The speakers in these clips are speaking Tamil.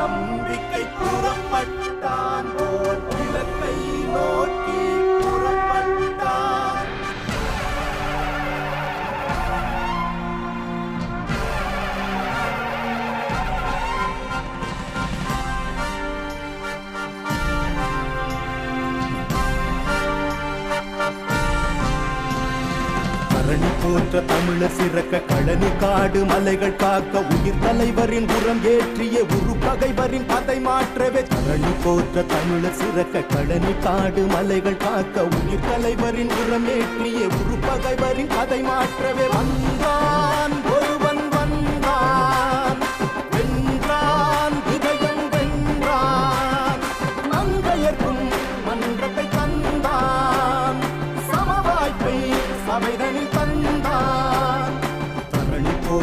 நம்பிக்கை புறப்பட்டான் கணி போற்ற தமிழ சிறக்க கழனி காடு மலைகள் காக்க உயிர் தலைவரின் உரம் ஏற்றிய உரு பகைவரின் பதை மாற்றவே கரணி போற்ற தமிழ சிறக்க கழனி காடு மலைகள் காக்க உயிர் தலைவரின் உரம் ஏற்றிய உரு பகைவரின் பதை மாற்றவே வந்தான் ஒருவன் வந்தான். வென்றான் இதயம் வென்றான். மங்கையர்க்கும் மன்றத்தை தந்தான். சமவாய்ப்பை சபைதனில்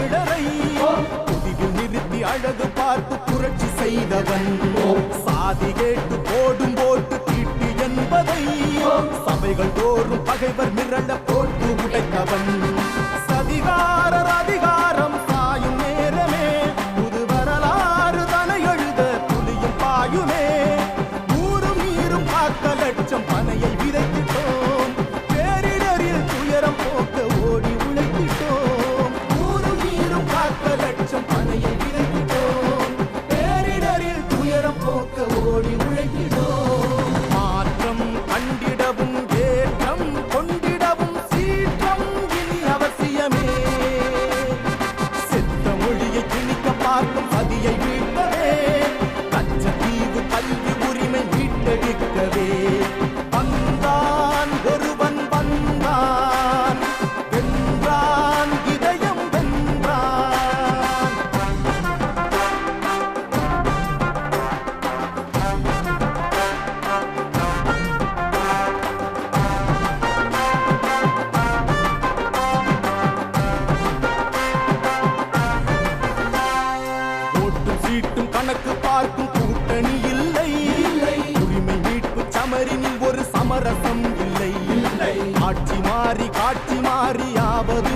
ஆதி தமிழரை புதிவில் நிறுத்தி அழகு பார்த்து புரட்சி செய்தவன். சாதி கேட்டு போடும் போட்டு தீட்டு என்பதை. சபைகள் தோறும் பகைவர் மிரள போட்டு உடைத்தவன். துயரம் போக்க ஓடி உழைக்கிறோம் மாற்றம் கண்டிடவும் ஏற்றம் கொண்டிடவும் சீற்றம் இனி அவசியமே. செத்த மொழியை திணிக்க பார்க்கும் பதியை வீழ்த்தவே சமரினில் ஒரு சமரசம் இல்லை. ஆட்சி மாறி காட்சி மாறியாவது